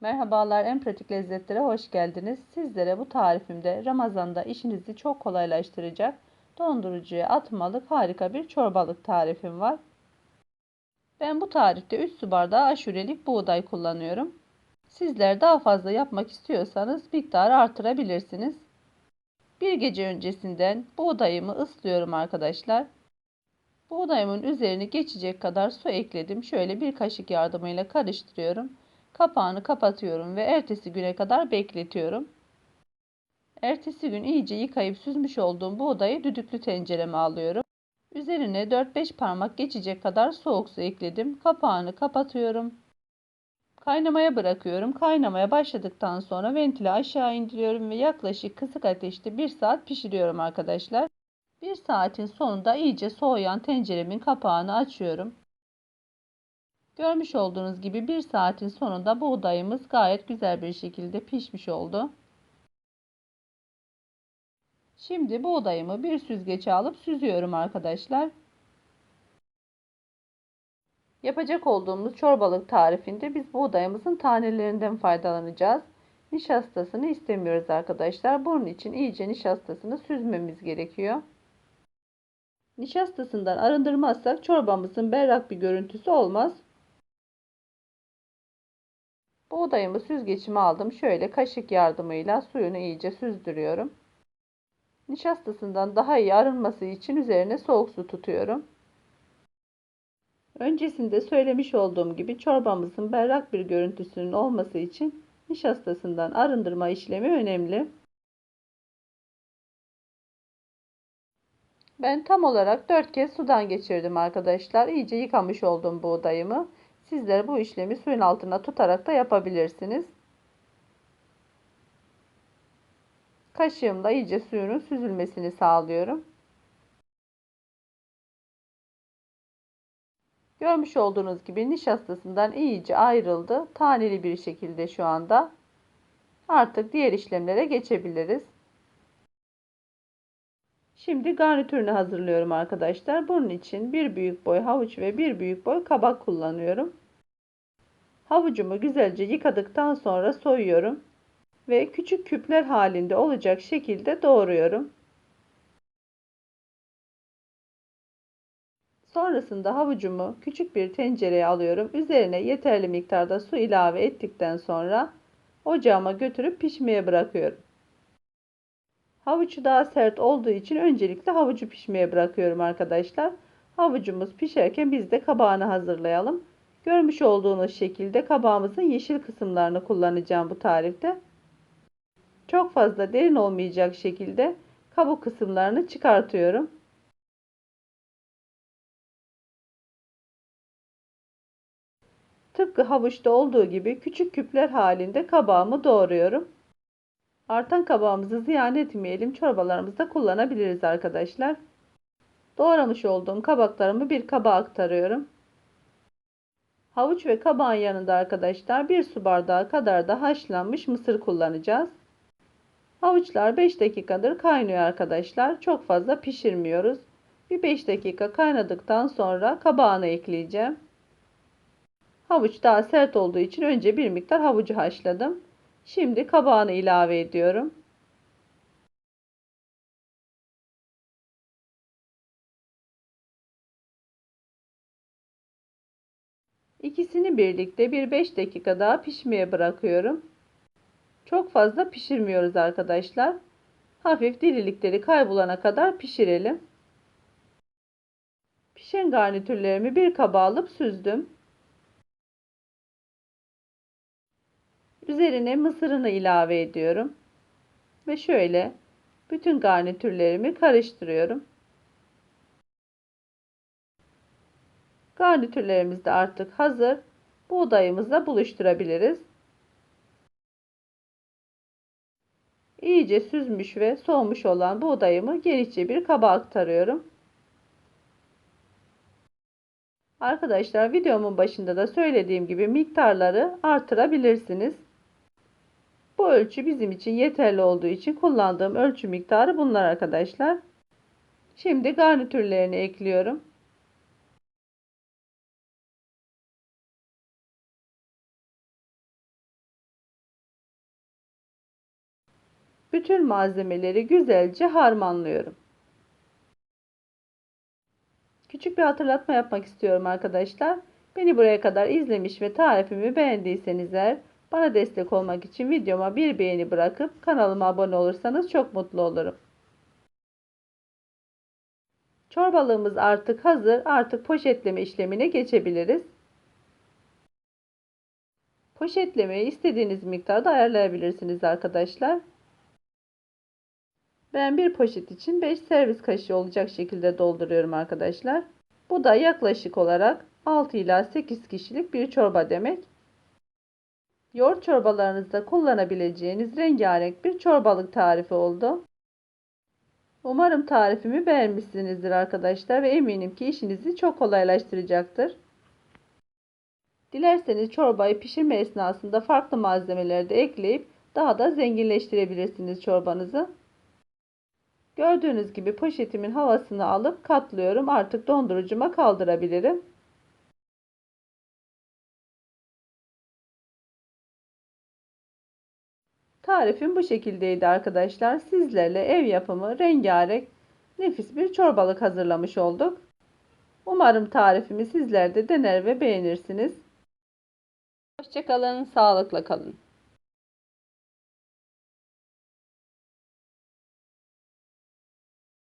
Merhabalar, en pratik lezzetlere hoş geldiniz. Sizlere bu tarifimde Ramazan'da işinizi çok kolaylaştıracak dondurucuya atmalık harika bir çorbalık tarifim var. Ben bu tarifte 3 su bardağı aşurelik buğday kullanıyorum. Sizler daha fazla yapmak istiyorsanız miktarı artırabilirsiniz. Bir gece öncesinden buğdayımı ıslıyorum arkadaşlar. Buğdayımın üzerine geçecek kadar su ekledim. Şöyle bir kaşık yardımıyla karıştırıyorum. Kapağını kapatıyorum ve ertesi güne kadar bekletiyorum. Ertesi gün iyice yıkayıp süzmüş olduğum buğdayı düdüklü tencereme alıyorum. Üzerine 4-5 parmak geçecek kadar soğuk su ekledim. Kapağını kapatıyorum. Kaynamaya bırakıyorum. Kaynamaya başladıktan sonra ventili aşağı indiriyorum ve yaklaşık kısık ateşte 1 saat pişiriyorum arkadaşlar. 1 saatin sonunda iyice soğuyan tenceremin kapağını açıyorum. Görmüş olduğunuz gibi 1 saatin sonunda buğdayımız gayet güzel bir şekilde pişmiş oldu. Şimdi buğdayımı bir süzgece alıp süzüyorum arkadaşlar. Yapacak olduğumuz çorbalık tarifinde biz buğdayımızın tanelerinden faydalanacağız. Nişastasını istemiyoruz arkadaşlar. Bunun için iyice nişastasını süzmemiz gerekiyor. Nişastasından arındırmazsak çorbamızın berrak bir görüntüsü olmaz. Buğdayımı süzgeçime aldım. Şöyle kaşık yardımıyla suyunu iyice süzdürüyorum. Nişastasından daha iyi arınması için üzerine soğuk su tutuyorum. Öncesinde söylemiş olduğum gibi çorbamızın berrak bir görüntüsünün olması için nişastasından arındırma işlemi önemli. Ben tam olarak 4 kez sudan geçirdim arkadaşlar. İyice yıkamış oldum buğdayımı. Sizler bu işlemi suyun altına tutarak da yapabilirsiniz. Kaşığımla iyice suyunun süzülmesini sağlıyorum. Görmüş olduğunuz gibi nişastasından iyice ayrıldı. Taneli bir şekilde şu anda. Artık diğer işlemlere geçebiliriz. Şimdi garnitürünü hazırlıyorum arkadaşlar. Bunun için bir büyük boy havuç ve bir büyük boy kabak kullanıyorum. Havucumu güzelce yıkadıktan sonra soyuyorum ve küçük küpler halinde olacak şekilde doğruyorum. Sonrasında havucumu küçük bir tencereye alıyorum. Üzerine yeterli miktarda su ilave ettikten sonra ocağıma götürüp pişmeye bırakıyorum. Havucu daha sert olduğu için öncelikle havucu pişmeye bırakıyorum arkadaşlar. Havucumuz pişerken biz de kabağını hazırlayalım. Görmüş olduğunuz şekilde kabağımızın yeşil kısımlarını kullanacağım bu tarifte. Çok fazla derin olmayacak şekilde kabuk kısımlarını çıkartıyorum. Tıpkı havuçta olduğu gibi küçük küpler halinde kabağımı doğruyorum. Artan kabağımızı ziyan etmeyelim. Çorbalarımızda kullanabiliriz arkadaşlar. Doğramış olduğum kabaklarımı bir kaba aktarıyorum. Havuç ve kabağın yanında arkadaşlar bir su bardağı kadar da haşlanmış mısır kullanacağız. Havuçlar 5 dakikadır kaynıyor arkadaşlar. Çok fazla pişirmiyoruz. Bir 5 dakika kaynadıktan sonra kabağını ekleyeceğim. Havuç daha sert olduğu için önce bir miktar havucu haşladım. Şimdi kabağını ilave ediyorum. İkisini birlikte bir 5 dakika daha pişmeye bırakıyorum. Çok fazla pişirmiyoruz arkadaşlar. Hafif dirilikleri kaybolana kadar pişirelim. Pişen garnitürlerimi bir kaba alıp süzdüm. Üzerine mısırını ilave ediyorum. Ve şöyle bütün garnitürlerimi karıştırıyorum. Garnitürlerimiz de artık hazır. Buğdayımızla buluşturabiliriz. İyice süzmüş ve soğumuş olan buğdayımı genişçe bir kaba aktarıyorum. Arkadaşlar videomun başında da söylediğim gibi miktarları artırabilirsiniz. Bu ölçü bizim için yeterli olduğu için kullandığım ölçü miktarı bunlar arkadaşlar. Şimdi garnitürlerini ekliyorum. Bütün malzemeleri güzelce harmanlıyorum. Küçük bir hatırlatma yapmak istiyorum arkadaşlar. Beni buraya kadar izlemiş ve tarifimi beğendiyseniz eğer bana destek olmak için videoma bir beğeni bırakıp kanalıma abone olursanız çok mutlu olurum. Çorbalığımız artık hazır. Artık poşetleme işlemine geçebiliriz. Poşetlemeyi istediğiniz miktarda ayarlayabilirsiniz arkadaşlar. Ben bir poşet için 5 servis kaşığı olacak şekilde dolduruyorum arkadaşlar. Bu da yaklaşık olarak 6 ila 8 kişilik bir çorba demek. Yoğurt çorbalarınızda kullanabileceğiniz rengarenk bir çorbalık tarifi oldu. Umarım tarifimi beğenmişsinizdir arkadaşlar ve eminim ki işinizi çok kolaylaştıracaktır. Dilerseniz çorbayı pişirme esnasında farklı malzemeleri de ekleyip daha da zenginleştirebilirsiniz çorbanızı. Gördüğünüz gibi poşetimin havasını alıp katlıyorum. Artık dondurucuma kaldırabilirim. Tarifim bu şekildeydi arkadaşlar. Sizlerle ev yapımı rengarenk nefis bir çorbalık hazırlamış olduk. Umarım tarifimi sizler de dener ve beğenirsiniz. Hoşçakalın, sağlıkla kalın.